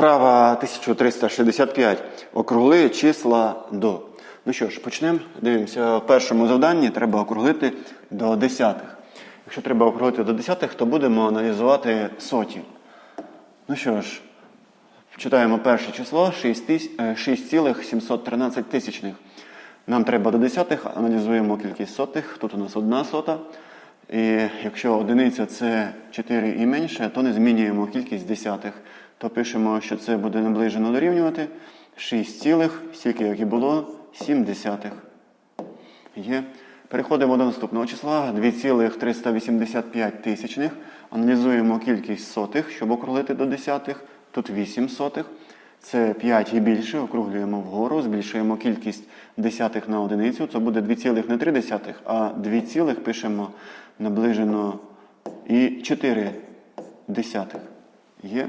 Вправа 1365. Округли числа до. Ну що ж, почнемо. Дивимося, в першому завданні треба округлити до десятих. Якщо треба округлити до десятих, то будемо аналізувати соті. Ну що ж, читаємо перше число 6 тис- е, 6,713 тисячних. Нам треба до десятих, аналізуємо кількість сотих. Тут у нас одна сота. І якщо одиниця це 4 і менше, то не змінюємо кількість десятих. То пишемо, що це буде наближено дорівнювати 6 цілих, стільки як і було, 7 десятих. Є. Переходимо до наступного числа 2,385 тисячних. Аналізуємо кількість сотих, щоб округлити до десятих. Тут 8 сотих. Це 5 і більше, округлюємо вгору, збільшуємо кількість десятих на одиницю. Це буде 2,3, а 2, цілих пишемо наближено і 4 десятих. Є.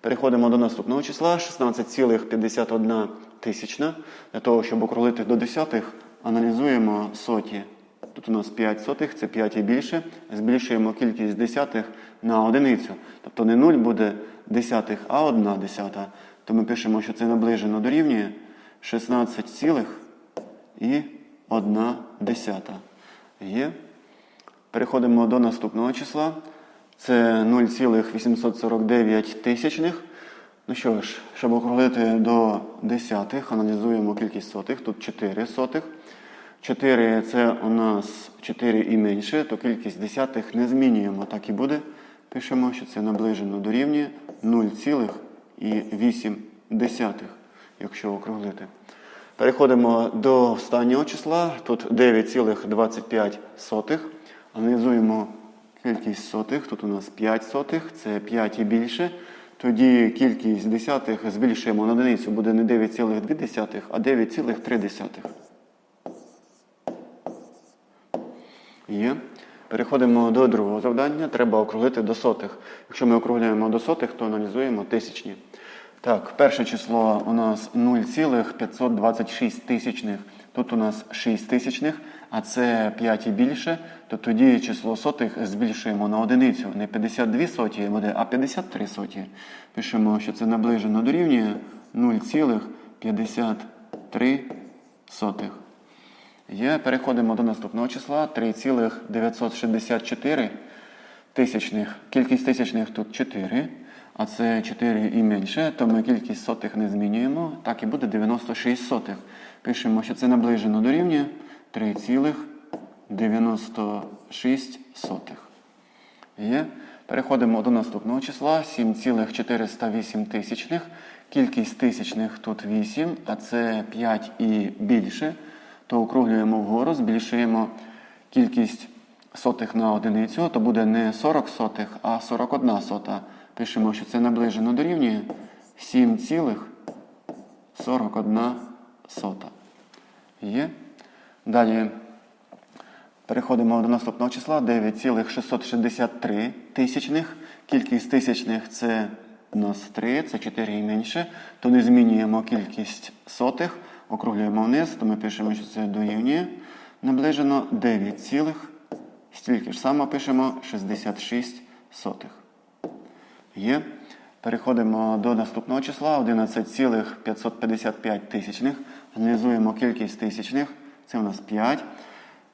Переходимо до наступного числа 16,51 тисячна. Для того, щоб округлити до десятих, аналізуємо соті. Тут у нас 5 сотих, це 5 і більше. Збільшуємо кількість десятих на одиницю. Тобто не 0 буде десятих, а 1 десята. То ми пишемо, що це наближено дорівнює 16 цілих і 1 десята. Є. Переходимо до наступного числа. Це 0,849 тисячних. Ну що ж, щоб округлити до десятих, аналізуємо кількість сотих. Тут 4 сотих. 4 це у нас 4 і менше, то кількість десятих не змінюємо. Так і буде. Пишемо, що це наближено дорівнює 0,8 якщо округлити. Переходимо до останнього числа. Тут 9,25. Аналізуємо кількість сотих. Тут у нас 5 сотих, це 5 і більше. Тоді кількість десятих збільшуємо на одиницю, буде не 9,2, а 9,3. Є. Переходимо до другого завдання. Треба округлити до сотих. Якщо ми округляємо до сотих, то аналізуємо тисячні. Так, перше число у нас 0,526 тисячних. Тут у нас 6 тисячних, а це 5 і більше, то тоді число сотих збільшуємо на одиницю. Не 52 соті буде, а 53 соті. Пишемо, що це наближено дорівнює 0,53 сотих. Є. Переходимо до наступного числа 3,964 тисячних. Кількість тисячних тут 4, а це 4 і менше, то ми кількість сотих не змінюємо. Так і буде 96 сотих. Пишемо, що це наближено до рівня 3,96. Є. Переходимо до наступного числа 7,408 тисячних. Кількість тисячних тут 8, а це 5 і більше. То округлюємо вгору, збільшуємо кількість сотих на одиницю, то буде не 40 сотих, а 41 сота. Пишемо, що це наближено дорівнює 7,41 сота. Є. Далі переходимо до наступного числа 9,663 тисячних. Кількість тисячних це у нас 3, це 4 і менше. То не змінюємо кількість сотих, округлюємо вниз, то ми пишемо, що це дорівнює. Наближено 9, цілих. стільки ж само пишемо 66 сотих. Є. Переходимо до наступного числа 11,555 тисячних. Аналізуємо кількість тисячних. Це у нас 5.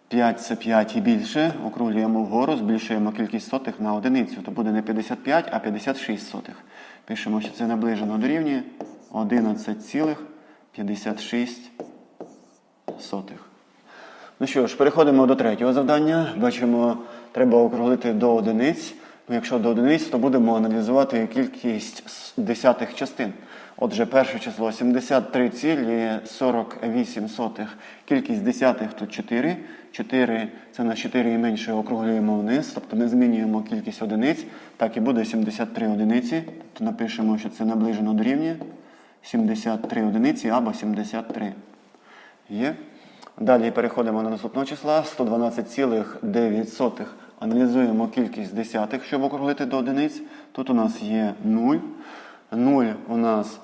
5 це 5 і більше. Округлюємо вгору, збільшуємо кількість сотих на одиницю. То буде не 55, а 56 сотих. Пишемо, що це наближено до рівня 11,56 сотих. Ну що ж, переходимо до третього завдання. Бачимо, треба округлити до одиниць. Ну, якщо до одиниць, то будемо аналізувати кількість десятих частин. Отже, перше число 73,48 сотих. Кількість десятих тут 4. 4 це на 4 і менше округлюємо вниз, тобто не змінюємо кількість одиниць. Так і буде 73 одиниці. Тобто напишемо, що це наближено до рівня 73 одиниці або 73. Є. Далі переходимо до наступного числа 112,9. Аналізуємо кількість десятих, щоб округлити до одиниць. Тут у нас є 0. 0 у нас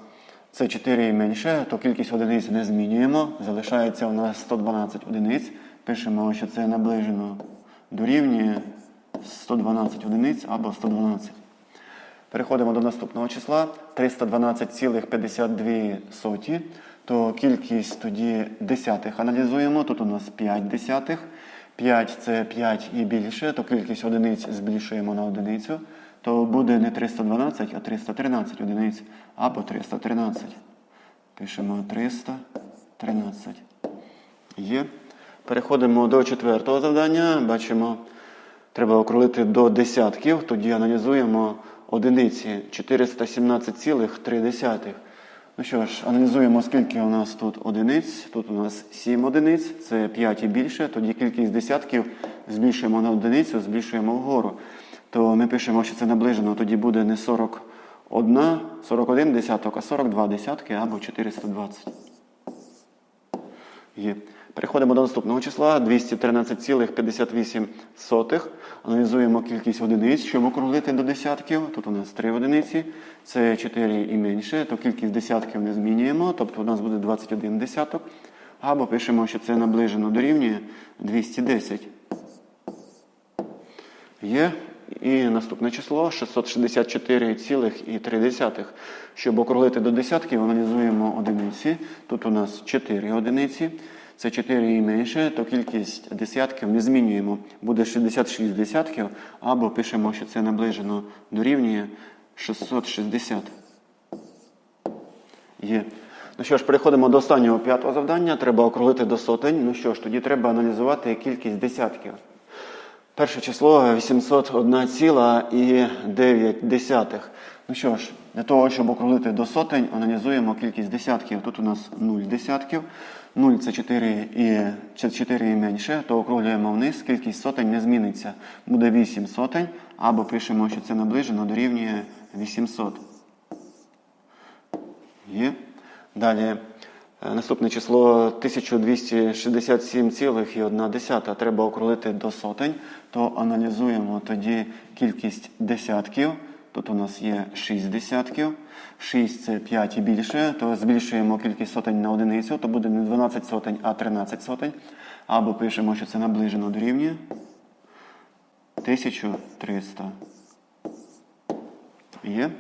це 4 і менше, то кількість одиниць не змінюємо. Залишається у нас 112 одиниць. Пишемо, що це наближено дорівнює 112 одиниць або 112. Переходимо до наступного числа 312,52, то кількість тоді десятих аналізуємо. Тут у нас 5 десятих. 5 це 5 і більше, то кількість одиниць збільшуємо на одиницю, то буде не 312, а 313 одиниць або 313. Пишемо 313. Є. Переходимо до четвертого завдання. Бачимо, треба округлити до десятків. Тоді аналізуємо одиниці 417,3. Ну що ж, аналізуємо, скільки у нас тут одиниць. Тут у нас 7 одиниць, це 5 і більше. Тоді кількість десятків збільшуємо на одиницю, збільшуємо вгору. То ми пишемо, що це наближено, тоді буде не 41, 41 десяток, а 42 десятки або 420. Є. Переходимо до наступного числа 213,58. Аналізуємо кількість одиниць, щоб округлити до десятків. Тут у нас 3 одиниці, це 4 і менше, то кількість десятків не змінюємо, тобто у нас буде 21 десяток. Або пишемо, що це наближено дорівнює 210. Є. І наступне число 664,3. Щоб округлити до десятків, аналізуємо одиниці. Тут у нас 4 одиниці. Це 4 і менше, то кількість десятків не змінюємо. Буде 66 десятків, або пишемо, що це наближено дорівнює 660. Є. Ну що ж, переходимо до останнього п'ятого завдання. Треба округлити до сотень. Ну що ж, тоді треба аналізувати кількість десятків. Перше число 801,9. Ну що ж, для того, щоб округлити до сотень, аналізуємо кількість десятків. Тут у нас 0 десятків. 0 це 4 і, 4 і менше, то округлюємо вниз, кількість сотень не зміниться. Буде 8 сотень, або пишемо, що це наближено дорівнює 800. Є. Далі наступне число 1267,1. Треба округлити до сотень, то аналізуємо тоді кількість десятків. Тут у нас є 6 десятків. 6 це 5 і більше, то збільшуємо кількість сотень на одиницю, то буде не 12 сотень, а 13 сотень. Або пишемо, що це наближено дорівнює 1300. Є.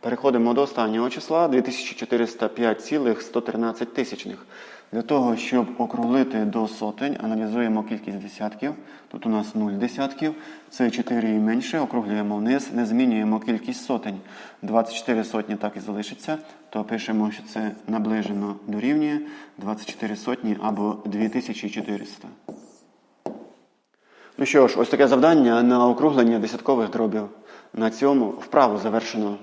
Переходимо до останнього числа 2405,113 тисячних. Для того, щоб округлити до сотень, аналізуємо кількість десятків. Тут у нас 0 десятків, це 4 і менше, округлюємо вниз, не змінюємо кількість сотень. 24 сотні так і залишиться, то пишемо, що це наближено дорівнює 24 сотні або 2400. Ну що ж, ось таке завдання на округлення десяткових дробів. На цьому вправу завершено.